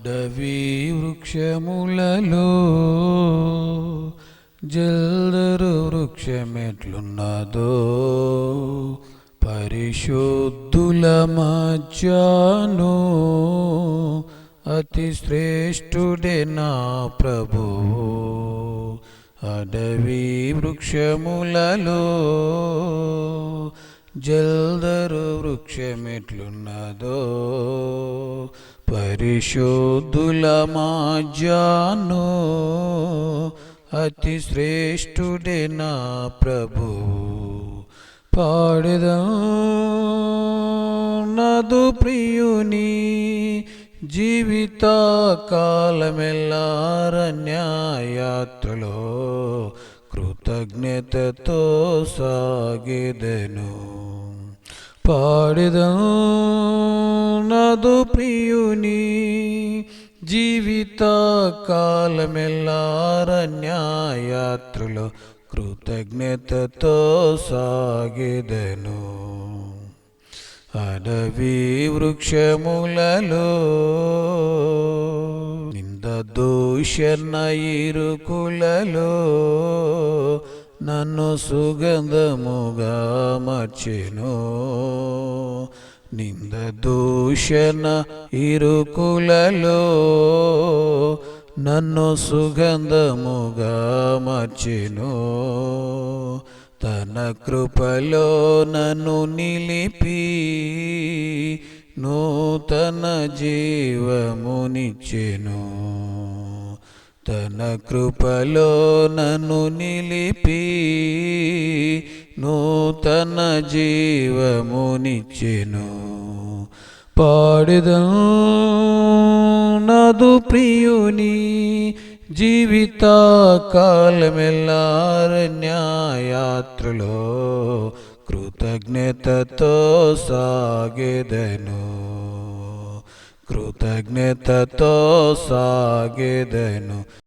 అడవి వృక్షములలో జల్దరు వృక్షమెట్లున్నదో పరిశుద్ధుల మధ్యాను అతి శ్రేష్ఠుడే నా ప్రభువు. అడవి వృక్షములలో జల్దరు వృక్షమెట్లున్నదో పరిశోధుల మాజాను అతి శ్రేష్ఠుడే నా ప్రభు. పాడదం నదు ప్రియుని జీవిత కాలమెల్లారణ్యాయాత్రలో కృతజ్ఞతతో సాగెదను పాడదా నదు ప్రియుని జీవిత కాలమెల్లారణ్యాయాత్రలో కృతజ్ఞతతో సాగిదను అడవి వృక్షములలో నింద దూషణ ఇరుకులలో నన్ను సుగంధముగా మర్చెను. నింద దూషణ ఇరుకులలో నన్ను సుగంధముగా మర్చెను. తన కృపలో నన్ను నిలిపి నూతన జీవమునిచ్చెను. తన కృపలో నన్ను నిలిపి నూతన జీవమునిచ్చెను. పాడదా నదు ప్రియుని జీవిత కాలమెల్లారణ్యాయాత్రలో కృతజ్ఞతతో సాగెదను. కృతజ్ఞతతో సాగెదను.